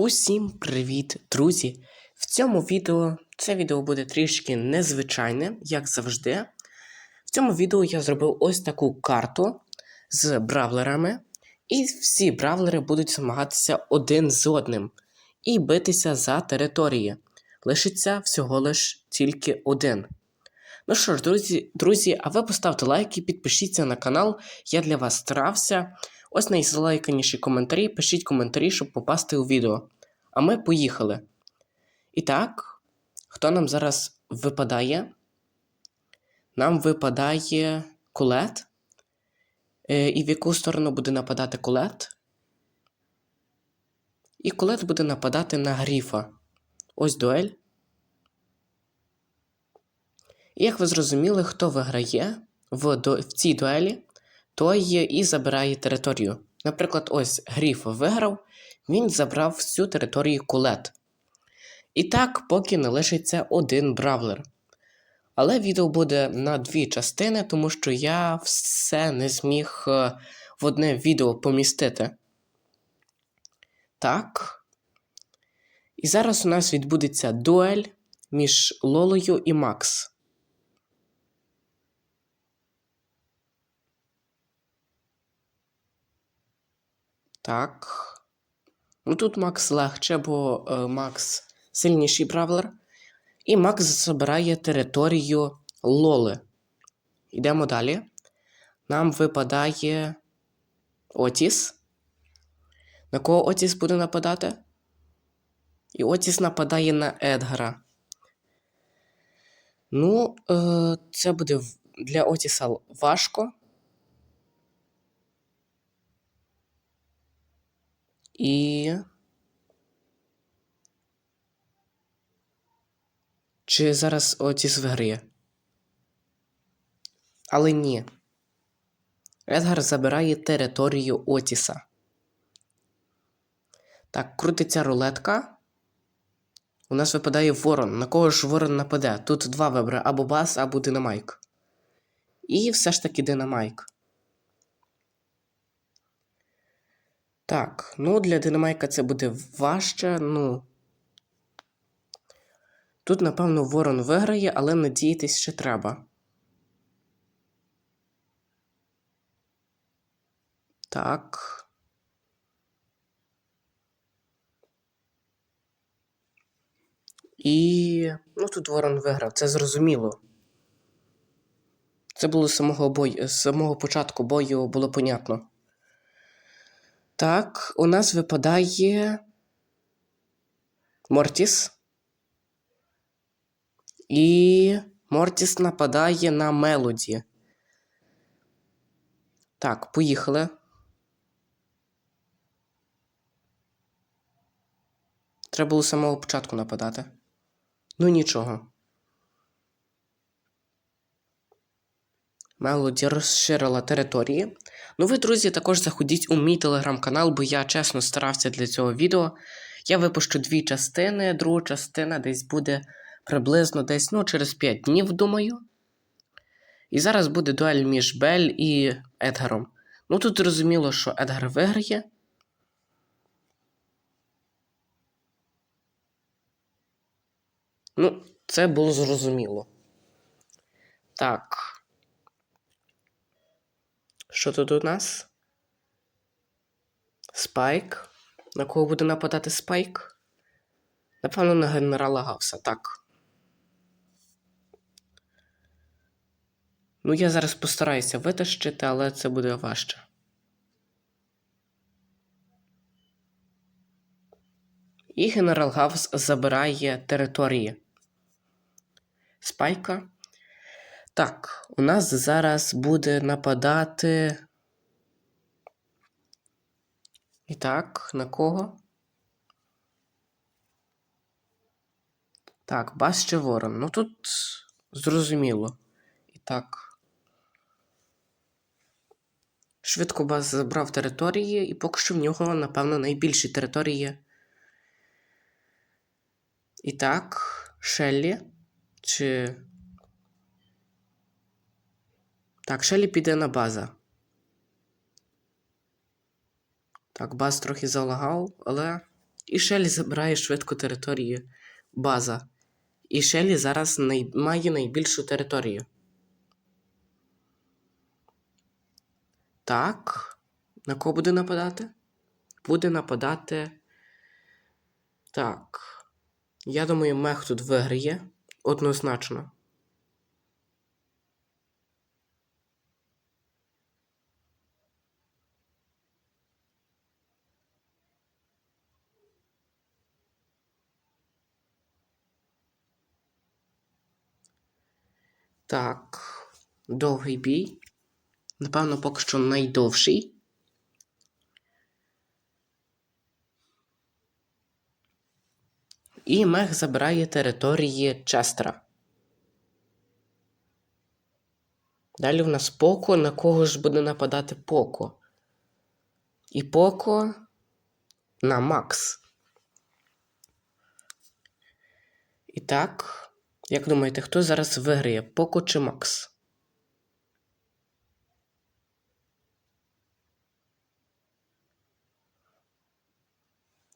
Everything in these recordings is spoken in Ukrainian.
Усім привіт, друзі! В цьому відео це відео буде трішки незвичайне, як завжди. В цьому відео я зробив ось таку карту з бравлерами, і всі бравлери будуть змагатися один з одним і битися за території. Лишиться всього лиш тільки один. Ну що ж, друзі, друзі, а ви поставте лайки, підпишіться на канал, я для вас старався. Ось найзалайканіші коментарі, пишіть коментарі, щоб попасти у відео. А ми поїхали. І так, хто нам зараз випадає? Нам випадає кулет. Е, і в яку сторону буде нападати кулет? І кулет буде нападати на гріфа. Ось дуель. І як ви зрозуміли, хто виграє в, в цій дуелі, той і забирає територію. Наприклад, ось Гріф виграв, він забрав всю територію кулет. І так, поки не лишиться один бравлер. Але відео буде на дві частини, тому що я все не зміг е, в одне відео помістити. Так. І зараз у нас відбудеться дуель між Лолою і Макс. Так. Ну тут Макс легче, бо е, Макс сильніший бравлер. І Макс забирає територію Лоли. Йдемо далі. Нам випадає Отіс. На кого Отіс буде нападати? І Отіс нападає на Едгара. Ну, е, це буде для Отіса важко. І. Чи зараз Отіс виграє? Але ні. Едгар забирає територію Отіса. Так, крутиться рулетка. У нас випадає ворон. На кого ж ворон нападе? Тут два вибори: або бас, або динамайк. І все ж таки динамайк. Так, ну для динамайка це буде важче, ну. Тут, напевно, ворон виграє, але надіятись ще треба. Так. І. Ну, тут ворон виграв, це зрозуміло. Це було з самого бою, з самого початку бою було понятно. Так, у нас випадає Мортіс. І Мортіс нападає на Мелоді. Так, поїхали. Треба було з самого початку нападати. Ну нічого. Мелоді розширила території. Ну ви, друзі, також заходіть у мій телеграм-канал, бо я чесно старався для цього відео. Я випущу дві частини. Друга частина десь буде приблизно десь ну, через 5 днів, думаю. І зараз буде дуель між Бель і Едгаром. Ну тут зрозуміло, що Едгар виграє. Ну, це було зрозуміло. Так. Що тут у нас? Спайк. На кого буде нападати Спайк? Напевно, на генерала Гавса, так. Ну, я зараз постараюся витащити, але це буде важче. І генерал Гавс забирає території. Спайка. Так, у нас зараз буде нападати. І так, на кого? Так, Бас чи Ворон. Ну тут зрозуміло. І так. Швидко Бас забрав території, і поки що в нього, напевно, найбільші території. І так, Шеллі. Чи. Так, Шеллі піде на база. Так, баз трохи залагав, але І Шелі забирає швидко територію база. І Шелі зараз най... має найбільшу територію. Так. На кого буде нападати? Буде нападати. Так. Я думаю, мех тут виграє. Однозначно. Так. Довгий бій. Напевно, поки що найдовший. І мех забирає території Честера. Далі в нас Поко. На кого ж буде нападати Поко? І Поко на Макс. І так, як думаєте, хто зараз виграє? Поко чи Макс?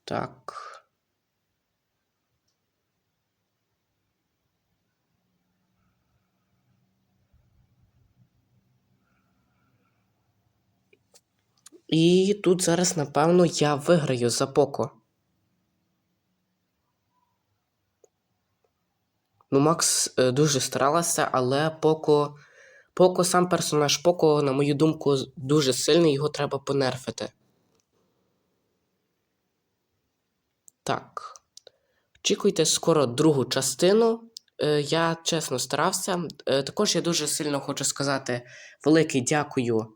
Так. І тут зараз, напевно, я виграю за Поко. Ну, Макс е, дуже старалася, але Поко. Поко сам персонаж Поко, на мою думку, дуже сильний, його треба понерфити. Так. Очікуйте скоро другу частину. Е, Я чесно старався. Е, Також я дуже сильно хочу сказати велике дякую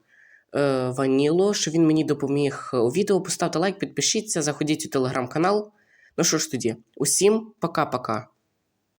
Ваніло, що він мені допоміг у відео. Поставте лайк, підпишіться, заходіть у телеграм-канал. Ну що ж тоді, усім пока-пока.